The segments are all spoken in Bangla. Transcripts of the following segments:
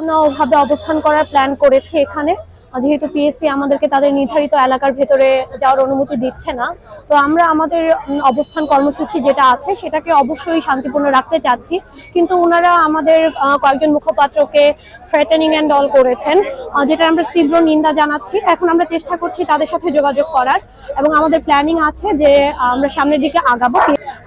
শান্তিপূর্ণভাবে অবস্থান করার প্ল্যান করেছি এখানে। যেহেতু পিএসসি আমাদেরকে তাদের নির্ধারিত এলাকার ভেতরে যাওয়ার অনুমতি দিচ্ছে না। তো আমরা আমাদের অবস্থান কর্মসূচি যেটা আছে, সেটাকে অবশ্যই শান্তিপূর্ণ রাখতে চাচ্ছি। কিন্তু ওনারা আমাদের কয়েকজন মুখপাত্রকে থ্রেটেনিং অ্যান্ড অল করেছেন যেটা আমরা তীব্র নিন্দা জানাচ্ছি। এখন আমরা চেষ্টা করছি তাদের সাথে যোগাযোগ করার। এবং আমাদের প্ল্যানিং আছে যে আমরা সামনের দিকে আগাবো।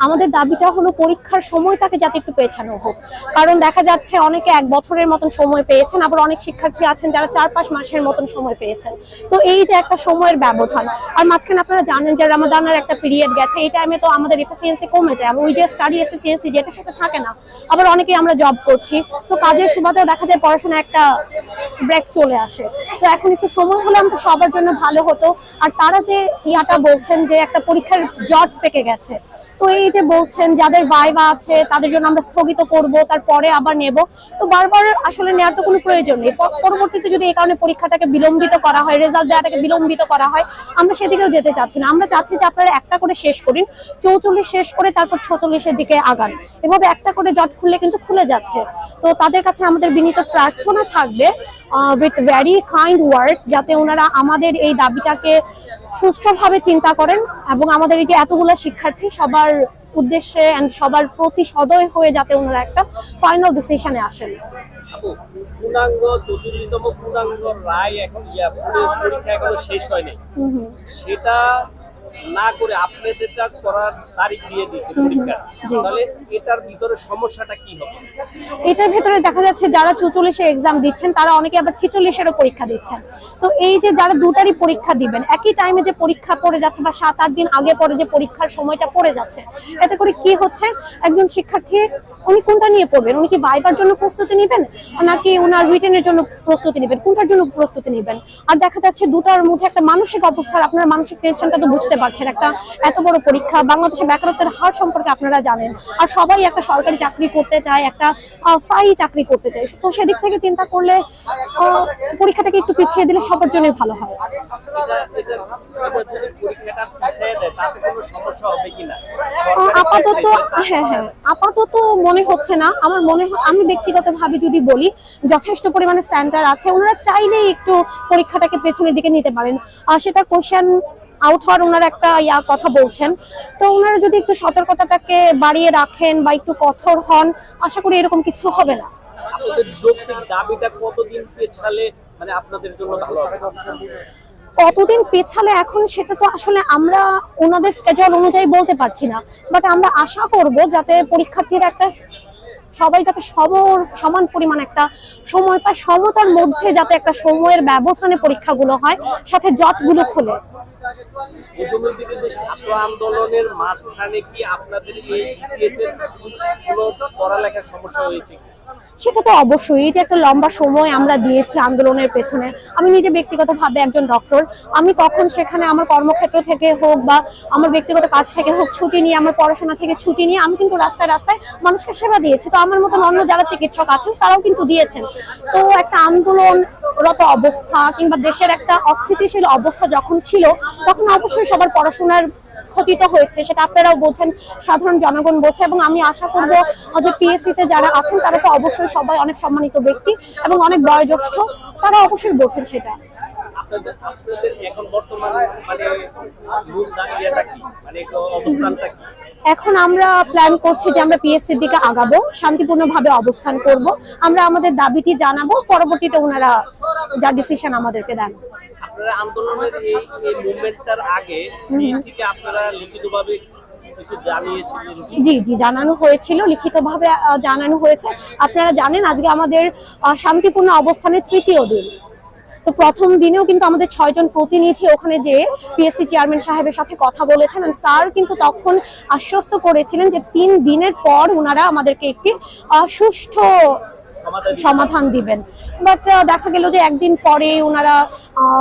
আমাদের দাবিটা হলো পরীক্ষার সময়টাকে যাতে একটু পেছানো হোক। কারণ দেখা যাচ্ছে অনেকে এক বছরের মতন সময় পেয়েছেন, আবার অনেক শিক্ষার্থী আছেন যারা চার পাঁচ মাসের মতন সময় পেয়েছেন। তো এই যে একটা সময়ের ব্যবধান, আর মাঝখানে আপনারা জানেন যে রামাদানের একটা পিরিয়ড গেছে, এই টাইমে তো আমাদের এফিসিয়েন্সি কমে যায়, ওই যে স্টাডি এফিসিয়েন্সি যেটা সেটা থাকে না। আবার অনেকেই আমরা জব করছি, তো কাজের সুবাদেও দেখা যায় পড়াশোনা একটা ব্রেক চলে আসে। তো এখন একটু সময় হলে আমরা সবার জন্য ভালো হতো, আর তারা যে ইয়াটা বলছেন যে একটা পরীক্ষার জট পেকে গেছে। তো এই যে বলছেন, যাদের ভাইবা আছে, তাদের জন্য আমরা স্থগিত করব, তারপরে আবার নেব। তো বারবার আসলে নেওয়ার তো কোনো প্রয়োজন নেই। পরবর্তীতে যদি এই কারণে পরীক্ষাটাকে বিলম্বিত করা হয় রেজাল্ট দেওয়াটাকে বিলম্বিত করা হয়, আমরা সেদিকেও যেতে চাচ্ছি না। আমরা চাচ্ছি যে আপনারা একটা করে শেষ করুন, চৌচল্লিশ শেষ করে তারপর ছচল্লিশের দিকে আগান। এভাবে একটা করে জট খুললে কিন্তু খুলে যাচ্ছে। তো তাদের কাছে আমাদের বিনীত প্রার্থনা থাকবে উইথ ভেরি কাইন্ড ওয়ার্ডস যাতে ওনারা আমাদের এই দাবিটাকে সুষ্ঠুভাবে চিন্তা করেন এবং আমাদের এই যে এতগুলো শিক্ষার্থী সবার উদ্দেশ্যে অ্যান্ড সবার প্রতি সদয় হয়ে যাতে ওনারা একটা ফাইনাল ডিসিশনে আসেন পূর্ণাঙ্গ চতুর্থতম পূর্ণাঙ্গ রায় এখন পরীক্ষা এখনও শেষ হয়নি হুম হুম। সেটা না করে আপনাদেরটা করার তারিখ দিয়ে দিচ্ছে পরীক্ষা। তাহলে এটার ভিতরে সমস্যাটা কি হবে? এটার ভেতরে দেখা যাচ্ছে যারা চৌচল্লিশে এক্সাম দিচ্ছেন তারা অনেকে আবার ছিচল্লিশেরও পরীক্ষা দিচ্ছেন। তো এই যে যারা দুটারই পরীক্ষা দিবেন একই টাইমে যে পরীক্ষা পড়ে যাচ্ছে বা সাত আট দিন আগে পরে যে পরীক্ষার সময়টা পড়ে যাচ্ছে এতে করে কি হচ্ছে? একজন শিক্ষার্থী উনি কোনটা নিয়ে পড়বেন? উনি কি ভাইবার জন্য প্রস্তুতি নেবেন? নাকি ওনার রিটেনের জন্য প্রস্তুতি নেবেন? কোনটার জন্য প্রস্তুতি নেবেন? আর দেখা যাচ্ছে দুটার মধ্যে একটা মানসিক অবস্থার আপনার মানসিক টেনশনটা তো বুঝতে পারছেন, একটা এত বড় পরীক্ষা। বাংলাদেশে বেকারত্বের হার সম্পর্কে আপনারা জানেন। আর সবাই একটা সরকারি চাকরি করতে চায়, একটা স্থায়ী চাকরি করতে চায়। তো সেদিক থেকে চিন্তা করলে পরীক্ষাটাকে একটু পিছিয়ে দিলে সবার জন্যই ভালো হয়। সমস্যা হবে কিনা? আপাতত হ্যাঁ হ্যাঁ আপাতত মনে হচ্ছে না। আমার মনে আমি ব্যক্তিগতভাবে যদি বলি যথেষ্ট পরিমাণে সেন্টার আছে। ওনারা চাইলেই একটু পরীক্ষাটাকে পেছনের দিকে নিতে পারেন। আর সেটা কোশ্চেন আউট হওয়ার ওনারা একটা ইয়া কথা বলছেন। তো ওনারা যদি একটু সতর্কতাটাকে বাড়িয়ে রাখেন বা একটু কঠোর হন আশা করি এরকম কিছু হবে না। দাবিটা কতদিন পেছালে মানে আপনাদের জন্য ভালো হবে? কতদিন পেছালে এখন সেটা তো আসলে আমরা ওনাদের স্কেজুল অনুযায়ী বলতে পারছি না বাট আমরা আশা করব যাতে পরীক্ষার্থীরা একটা সবাই যাতে সবর, সমান পরিমাণ একটা সময় পায়, সমতার মধ্যে যাতে একটা সময়ের ব্যবধানে পরীক্ষাগুলো হয়, সাথে জটগুলো খোলে আন্দোলনের মাঝখানে কি আপনাদের পড়ালেখার সমস্যা হয়েছে? সেটা তো অবশ্যই। যে একটা লম্বা সময় আমরা দিয়েছি আন্দোলনের পেছনে, আমি নিজে ব্যক্তিগতভাবে একজন ডক্টর আমি কখন সেখানে আমার কর্মক্ষেত্র থেকে হোক বা আমার ব্যক্তিগত কাজ থেকে হোক ছুটি নিয়ে, আমার পড়াশোনা থেকে ছুটি নিয়ে, আমি কিন্তু রাস্তায় রাস্তায় মানুষকে সেবা দিয়েছি। তো আমার মতন অন্য যারা চিকিৎসক আছেন, তারাও কিন্তু দিয়েছেন। তো একটা আন্দোলনরত অবস্থা কিংবা দেশের একটা অস্থিতিশীল অবস্থা যখন ছিল, তখন অবশ্যই সবার পড়াশোনার ক্ষতি তো হয়েছে, সেটা আপনারাও বলছেন সাধারণ জনগণ বোঝে এবং আমি আশা করব যে পিএসসি তে যারা আছেন, তারা তো অবশ্যই সবাই অনেক সম্মানিত ব্যক্তি এবং অনেক বয়োজ্যেষ্ঠ, তারা অবশ্যই বোঝেন সেটা। আপনাদের আপনাদের এখন বর্তমান মানে মূল দাবিটা কি? মানে অবস্থানটা কি? এখন আমরা প্ল্যান করছি যে আমরা পিএসসির দিকে আগাবো শান্তিপূর্ণভাবে অবস্থান করব। আমরা আমাদের দাবিটি জানাব পরবর্তীতে ওনারা যা ডিসিশন আমাদেরকে দেন। আপনারা আন্দোলনের এই মুভমেন্টটার আগে আপনারা লিখিতভাবে? জি জি জানানো হয়েছিল লিখিতভাবে জানানো হয়েছে। আপনারা জানেন আজকে আমাদের শান্তিপূর্ণ অবস্থানের তৃতীয় দিন। তো প্রথম দিনেও কিন্তু আমাদের ছয়জন প্রতিনিধি ওখানে যে পিএসসি চেয়ারম্যান সাহেবের সাথে কথা বলেছেন স্যার কিন্তু তখন আশ্বস্ত করেছিলেন যে তিন দিনের পর ওনারা আমাদেরকে একটি সুষ্ঠ সমাধান দিবেন। বাট দেখা গেল যে একদিন পরে ওনারা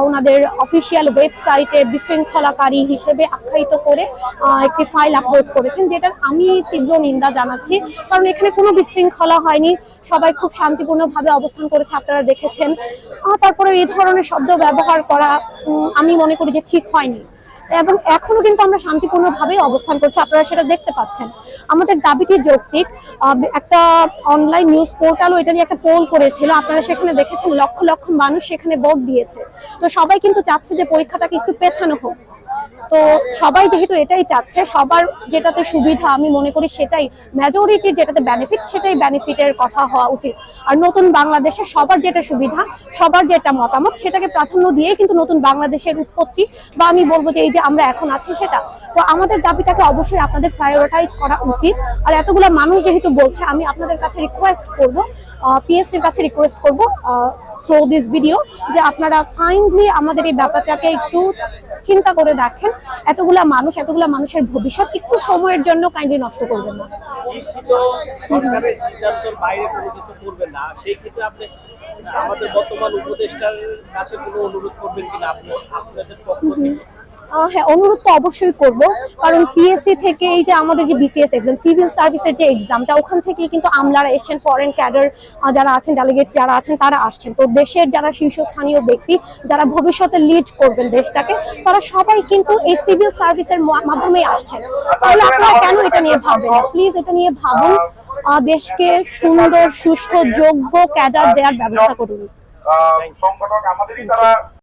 ওনাদের অফিসিয়াল ওয়েবসাইটে বিশৃঙ্খলাকারী হিসেবে আখ্যায়িত করে একটি ফাইল আপলোড করেছেন, যেটার আমি তীব্র নিন্দা জানাচ্ছি। কারণ এখানে কোনো বিশৃঙ্খলা হয়নি। সবাই খুব শান্তিপূর্ণভাবে অবস্থান করেছে, আপনারা দেখেছেন। তারপরে এই ধরনের শব্দ ব্যবহার করা আমি মনে করি যে ঠিক হয়নি। এবং এখনও কিন্তু আমরা শান্তিপূর্ণভাবেই অবস্থান করছি, আপনারা সেটা দেখতে পাচ্ছেন। আমাদের দাবিটি যৌক্তিক। একটা অনলাইন নিউজ পোর্টালও এটা নিয়ে একটা পোল করেছিল, আপনারা সেখানে দেখেছেন, লক্ষ লক্ষ মানুষ সেখানে ভোট দিয়েছে। তো সবাই কিন্তু চাচ্ছে যে পরীক্ষাটাকে একটু পেছানো হোক। তো সবাই যেহেতু এটাই চাচ্ছে, সবার যেটাতে সুবিধা আমি মনে করি সেটাই মেজরিটির যেটাতে বেনিফিট সেটাই বেনিফিটের কথা হওয়া উচিত। আর নতুন বাংলাদেশে সবার যেটা সুবিধা, সবার যেটা মতামত, সেটাকে প্রাধান্য দিয়ে কিন্তু নতুন বাংলাদেশের উৎপত্তি বা আমি বলব যে এই যে আমরা এখন আছি সেটা। তো আমাদের দাবিটাকে অবশ্যই আপনাদের প্রায়োরিটাইজ করা উচিত। আর এতগুলো মানুষ যেহেতু বলছে, আমি আপনাদের কাছে রিকোয়েস্ট করব পিএসসির কাছে রিকোয়েস্ট করব থ্রো দিস ভিডিও যে আপনারা কাইন্ডলি আমাদের এই ব্যাপারটাকে একটু চিন্তা করে দেখেন এতগুলা মানুষ এতগুলা মানুষের ভবিষ্যৎ একটু সময়ের জন্য কাইন্ডলি নষ্ট করবেন না। আমাদের বর্তমান উপদেষ্টার কাছে কোনো অনুরোধ করবেন কিনা? আপনি আপনাদের পক্ষ থেকে। হ্যাঁ অনুরোধ তো অবশ্যই করব। কারণ পিএসসি থেকে এই যে আমাদের যে বিসিএস এক্সাম সিভিল সার্ভিসের যে এক্সামটা ওখান থেকে কিন্তু আমলারা এসছেন ফরেন ক্যাডার যারা আছেন ডেলিগেটস যারা আছেন, তারা আসছেন। তো দেশের যারা শীর্ষস্থানীয় ব্যক্তি, যারা ভবিষ্যতে লিড করবেন দেশটাকে, তারা সবাই কিন্তু এই সিভিল সার্ভিসের মাধ্যমেই আসছেন। তাহলে আপনারা কেন এটা নিয়ে ভাববেন? প্লিজ এটা নিয়ে ভাবুন। দেশকে সুন্দর, সুষ্ঠু, যোগ্য ক্যাডার দেওয়ার ব্যবস্থা করুন। সংগঠক আমাদেরই তারা